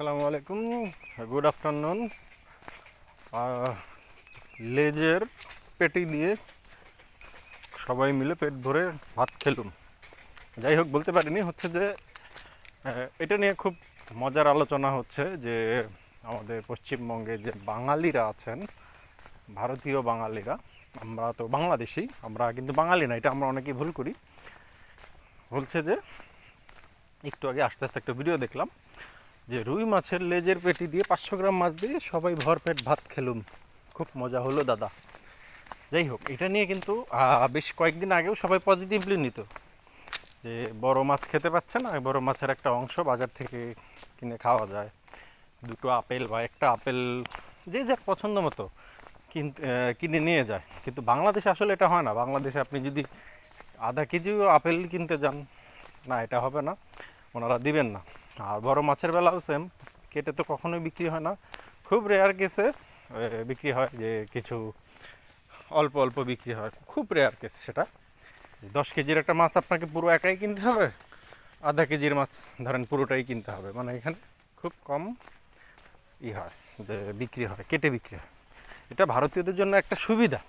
আসসালামু আলাইকুম। Good afternoon লেজের পেটি দিয়ে সবাই মিলে পেট ভরে ভাত খেলুন যাই হোক, বলতে পারিনি, হচ্ছে যে এটা নিয়ে খুব মজার আলোচনা হচ্ছে যে, আমাদের পশ্চিমবঙ্গে যে বাঙালিরা আছেন, ভারতীয় বাঙালিরা, আমরা তো বাংলাদেশি, আমরা কিন্তু বাঙালি না, এটা আমরা অনেকেই ভুল করি। বলছে যে, একটু আগে আস্তে আস্তে একটা ভিডিও দেখলাম যে রুই মাছের লেজের পেটি দিয়ে পাঁচশো গ্রাম মাছ দিয়ে সবাই ভরপেট ভাত খেলুম। খুব মজা হলো, দাদা। যাই হোক, এটা নিয়ে কিন্তু বেশ কয়েকদিন আগেও সবাই পজিটিভলি নিত। যে বড় মাছ খেতে পাচ্ছে না, বড় মাছের একটা অংশ বাজার থেকে কিনে খাওয়া যায়। দুটো আপেল বা একটা আপেল যে যার পছন্দ মতো কিনে নিয়ে যায়। কিন্তু বাংলাদেশে আসলে এটা হয় না। বাংলাদেশে আপনি যদি আধা কেজিও আপেল কিনতে যান, না, এটা হবে না। ওনারা দিবেন না। আর বড় মাছের বেলাও সেম কেটে তো কখনোই বিক্রি হয় না। খুব রেয়ার কেসে বিক্রি হয় যে কিছু অল্প অল্প বিক্রি হয়। খুব রেয়ার কেস সেটা। দশ কেজির একটা মাছ আপনাকে পুরো একাই কিনতে হবে? আধা কেজির মাছ ধরেন পুরোটাই কিনতে হবে। মানে এখানে খুব কম ই হয়, যে বিক্রি হয়, কেটে বিক্রি হয়। এটা ভারতীয়দের জন্য একটা সুবিধা।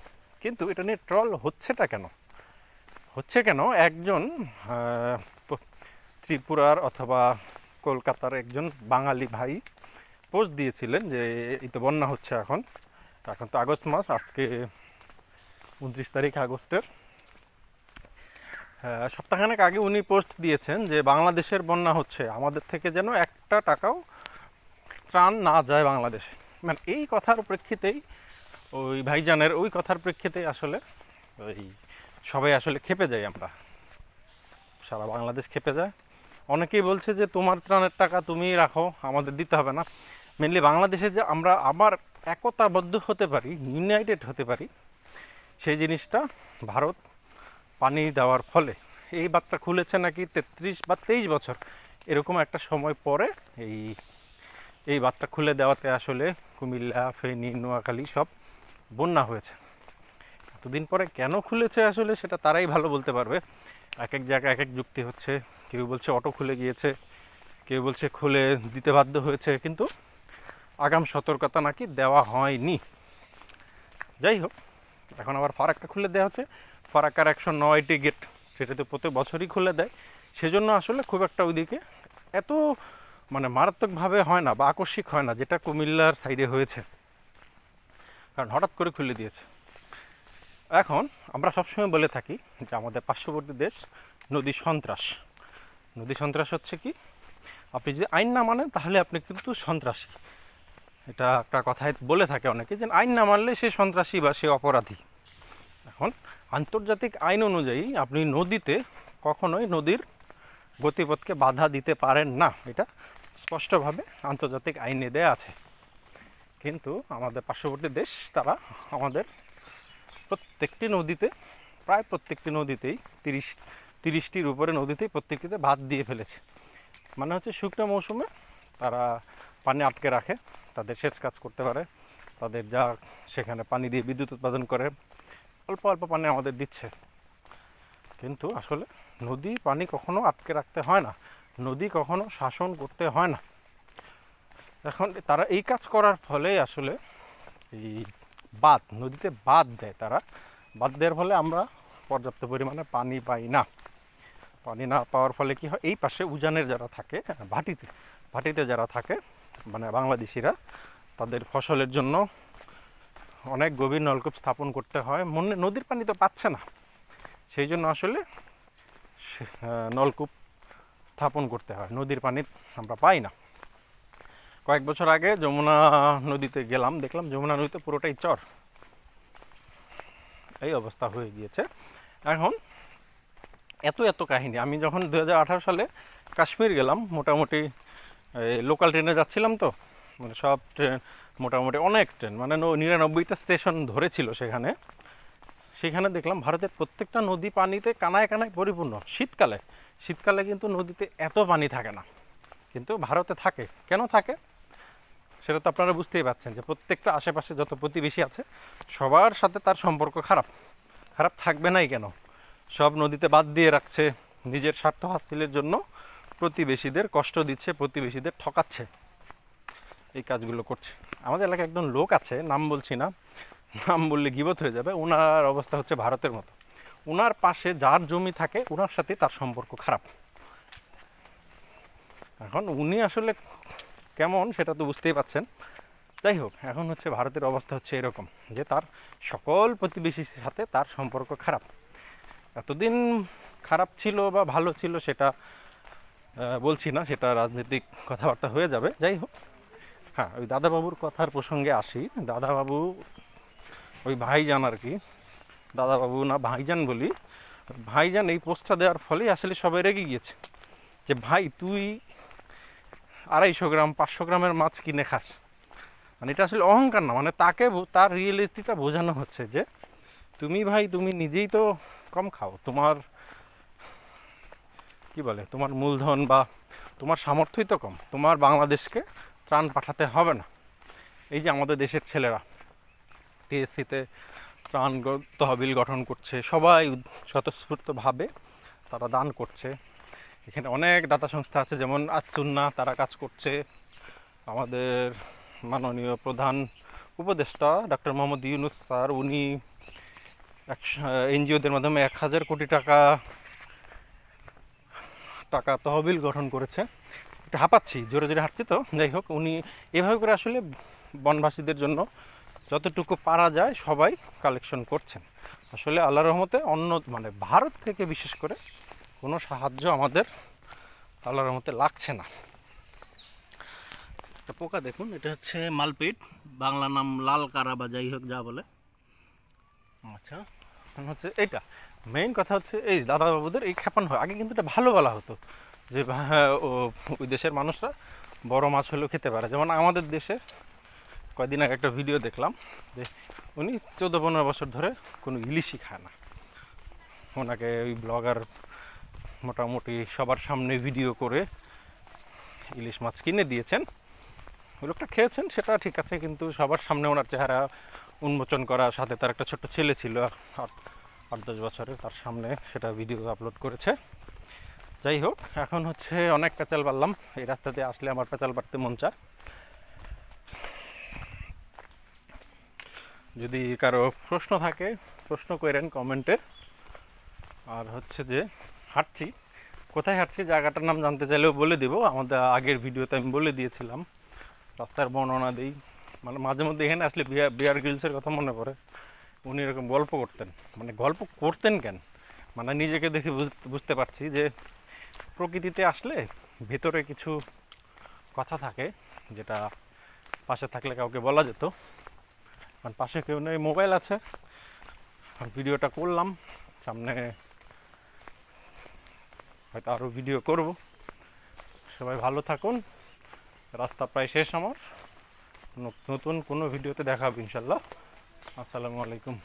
কিন্তু এটা নিয়ে ট্রল হচ্ছেটা কেন? হচ্ছে কেন? একজন ত্রিপুরার অথবা কলকাতার একজন বাঙালি ভাই পোস্ট দিয়েছিলেন যে এই তো বন্যা হচ্ছে এখন। এখন তো আগস্ট মাস আজকে উনত্রিশ তারিখ আগস্টের। আহ, সপ্তাহখানেক আগে উনি পোস্ট দিয়েছেন যে বাংলাদেশের বন্যা হচ্ছে আমাদের থেকে যেন একটা টাকাও ত্রাণ না যায় বাংলাদেশে। মানে এই কথার প্রেক্ষিতেই ওই ভাইজানের ওই কথার প্রেক্ষিতেই আসলে ওই সবাই আসলে খেপে যাই আমরা। সারা বাংলাদেশ খেপে যায়। অনেকেই বলছে যে তোমার ত্রাণের টাকা তুমি রাখো, আমাদের দিতে হবে না। মেনলি বাংলাদেশে যে আমরা আবার একতাবদ্ধ হতে পারি ইউনাইটেড হতে পারি, সেই জিনিসটা ভারত পানি দেওয়ার ফলে। এই বার্তা খুলেছে নাকি তেত্রিশ বা তেইশ বছর, এরকম একটা সময় পরে এই এই বার্তা খুলে দেওয়াতে আসলে কুমিল্লা, ফেনী, নোয়াখালী সব বন্যা হয়েছে। এতদিন পরে কেন খুলেছে আসলে সেটা তারাই ভালো বলতে পারবে। এক এক জায়গায় এক এক যুক্তি হচ্ছে। কেউ বলছে অটো খুলে গিয়েছে, কেউ বলছে খুলে দিতে বাধ্য হয়েছে, কিন্তু আগাম সতর্কতা নাকি দেওয়া হয়নি। যাই হোক, এখন আবার ফারাক্কা খুলে দেওয়া হচ্ছে। ফারাক্কার একশো নয়টি গেট, সেটা তো প্রত্যেক বছরই খুলে দেয়। সেজন্য আসলে খুব একটা ওইদিকে এত মানে মারাত্মকভাবে হয় না বা আকস্মিক হয় না, যেটা কুমিল্লার সাইডে হয়েছে। কারণ হঠাৎ করে খুলে দিয়েছে। এখন আমরা সবসময় বলে থাকি যে আমাদের পার্শ্ববর্তী দেশ নদী সন্ত্রাস। নদী সন্ত্রাস হচ্ছে কি? আপনি যদি আইন না মানেন, তাহলে আপনি কিন্তু সন্ত্রাসী। এটা একটা কথায় বলে থাকে অনেকে যে আইন না মানলে সে সন্ত্রাসী বা সে অপরাধী। এখন আন্তর্জাতিক আইন অনুযায়ী আপনি নদীতে কখনোই নদীর গতিপথকে বাধা দিতে পারেন না। এটা স্পষ্টভাবে আন্তর্জাতিক আইনে দেয়া আছে। কিন্তু আমাদের পার্শ্ববর্তী দেশ, তারা আমাদের প্রত্যেকটি নদীতে, প্রায় প্রত্যেকটি নদীতেই তিরিশ তিরিশটির উপরে নদীতেই প্রত্যেকটিতে ভাত দিয়ে ফেলেছে। মানে হচ্ছে শুকনো মৌসুমে তারা পানি আটকে রাখে, তাদের সেচ কাজ করতে পারে, তাদের যা সেখানে পানি দিয়ে বিদ্যুৎ উৎপাদন করে, অল্প অল্প পানি আমাদের দিচ্ছে। কিন্তু আসলে নদী পানি কখনো আটকে রাখতে হয় না, নদী কখনো শাসন করতে হয় না। এখন তারা এই কাজ করার ফলে আসলে এই বাঁধ, নদীতে বাঁধ দেয় তারা। বাঁধ দেওয়ার ফলে আমরা পর্যাপ্ত পরিমাণে পানি পাই না। পানি না পাওয়ার ফলে কি হয়? এই পাশে উজানের যারা থাকে ভাটিতে ভাটিতে যারা থাকে মানে বাংলাদেশিরা, তাদের ফসলের জন্য অনেক গভীর নলকূপ স্থাপন করতে হয়। মনে, নদীর পানি তো পাচ্ছে না। সেই জন্য আসলে নলকূপ স্থাপন করতে হয়। নদীর পানি আমরা পাই না। কয়েক বছর আগে যমুনা নদীতে গেলাম, দেখলাম যমুনা নদীতে পুরোটাই চর। এই অবস্থা হয়ে গিয়েছে। এখন এত এত কাহিনী। আমি যখন দু হাজার আঠারো সালে কাশ্মীর গেলাম, মোটামুটি লোকাল ট্রেনে যাচ্ছিলাম তো মানে সব ট্রেন মোটামুটি অনেক ট্রেন মানে নিরানব্বইটা স্টেশন ধরেছিল সেখানে। সেখানে দেখলাম ভারতের প্রত্যেকটা নদী পানিতে কানায় কানায় পরিপূর্ণ। শীতকালে শীতকালে কিন্তু নদীতে এত পানি থাকে না। কিন্তু ভারতে থাকে। কেন থাকে? সেটা তো আপনারা বুঝতেই পারছেন যে প্রত্যেকটা আশেপাশে যত প্রতিবেশী আছে, সবার সাথে তার সম্পর্ক খারাপ। খারাপ থাকবে নাই কেন? সব নদীতে বাদ দিয়ে রাখছে নিজের স্বার্থ হাসিলের জন্য। প্রতিবেশীদের কষ্ট দিচ্ছে, প্রতিবেশীদের ঠকাচ্ছে। এই কাজগুলো করছে। আমাদের এলাকায় একজন লোক আছে, নাম বলছি না। নাম বললে গিবত হয়ে যাবে। ওনার অবস্থা হচ্ছে ভারতের মতো। ওনার পাশে যার জমি থাকে ওনার সাথে তার সম্পর্ক খারাপ। এখন উনি আসলে কেমন সেটা তো বুঝতেই পাচ্ছেন। যাই হোক, এখন হচ্ছে ভারতের অবস্থা হচ্ছে এরকম যে তার সকল প্রতিবেশীর সাথে তার সম্পর্ক খারাপ। এতদিন খারাপ ছিল বা ভালো ছিল সেটা বলছি না, সেটা রাজনৈতিক কথাবার্তা হয়ে যাবে, যাই হোক। হ্যাঁ ওই দাদাবাবুর কথার প্রসঙ্গে আসি। দাদাবাবু, ওই ভাইজান আর কি, দাদাবাবু না, ভাইজান বলি। ভাইজান এই পোস্টটা দেওয়ার ফলেই আসলে সবাই রেগে গিয়েছে। যে, ভাই, তুই আড়াইশো গ্রাম, পাঁচশো গ্রামের মাছ কিনে খাস। মানে এটা আসলে অহংকার না মানে তাকে তার রিয়েলিটিটা বোঝানো হচ্ছে যে, তুমি ভাই, তুমি নিজেই তো কম খাও। তোমার, কি বলে, তোমার মূলধন বা তোমার সামর্থ্যই তো কম। তোমার বাংলাদেশকে ত্রাণ পাঠাতে হবে না। এই যে আমাদের দেশের ছেলেরা টিএসসিতে ত্রাণ তহবিল গঠন করছে, সবাই স্বতঃস্ফূর্তভাবে তারা দান করছে। এখানে অনেক দাতা সংস্থা আছে, যেমন আসুন্না তারা কাজ করছে। আমাদের মাননীয় প্রধান উপদেষ্টা ডক্টর মোহাম্মদ ইউনুস স্যার, উনি এনজিওদের মাধ্যমে এক হাজার কোটি টাকা টাকা তহবিল গঠন করেছে। এটা হাঁপাচ্ছি, জোরে জোরে হাঁটছি তো। যাই হোক, উনি এভাবে করে আসলে বনবাসীদের জন্য যতটুকু পারা যায় সবাই কালেকশন করছেন। আসলে আল্লাহ রহমতে অন্য মানে ভারত থেকে বিশেষ করে কোনো সাহায্য আমাদের আল্লাহ রহমতে লাগছে না। একটা পোকা দেখুন, এটা হচ্ছে মালপিট, বাংলা নাম লাল কারা বা যাই হোক যা বলে। আচ্ছা। হচ্ছে এইটা। মেইন কথা হচ্ছে এই দাদাবাবুদের এই খেপান হয়। আগে কিন্তু এটা ভালো বলা হতো যে ওই দেশের মানুষরা বড় মাছ হলেও খেতে পারে। যেমন আমাদের দেশে কয়দিন আগে একটা ভিডিও দেখলাম যে, উনি চোদ্দ, পনেরো বছর ধরে কোনো ইলিশই খায় না। ওনাকে ওই ব্লগার মোটামুটি সবার সামনে ভিডিও করে ইলিশ মাছ কিনে দিয়েছেন। ওই লোকটা খেয়েছেন, সেটা ঠিক আছে, কিন্তু সবার সামনে ওনার চেহারা উন্মোচন করা সাথে তার একটা ছোট্ট ছেলে ছিল আট আট দশ বছরের তার সামনে সেটা ভিডিও আপলোড করেছে। যাই হোক, এখন হচ্ছে অনেক পেঁচাল বাড়লাম। এই রাস্তাতে আসলে আমার পেঁচাল বাড়তে মন চায়। যদি কারও প্রশ্ন থাকে, প্রশ্ন করেন কমেন্টে। আর হচ্ছে যে, হাঁটছি। কোথায় হাঁটছি? জায়গাটার নাম জানতে চাইলেও বলে দেবো। আমাদের আগের ভিডিওতে আমি বলে দিয়েছিলাম। রাস্তার বর্ণনা দিই। মানে মাঝে মধ্যে এখানে আসলে বিয়ার বিয়ার গ্রিলসের কথা মনে পড়ে। উনি এরকম গল্প করতেন। মানে গল্প করতেন কেন? মানে নিজেকে দেখে বুঝ- বুঝতে পারছি যে প্রকৃতিতে আসলে ভেতরে কিছু কথা থাকে যেটা পাশে থাকলে কাউকে বলা যেত। কারণ পাশে কেউ নেই, মোবাইল আছে। ভিডিওটা করলাম। সামনে হয়তো আরও ভিডিও করব। সবাই ভালো থাকুন। রাস্তা প্রায় শেষ আমার। নতুন কোনো ভিডিওতে দেখা হবে ইনশাল্লাহ আসসালামু আলাইকুম।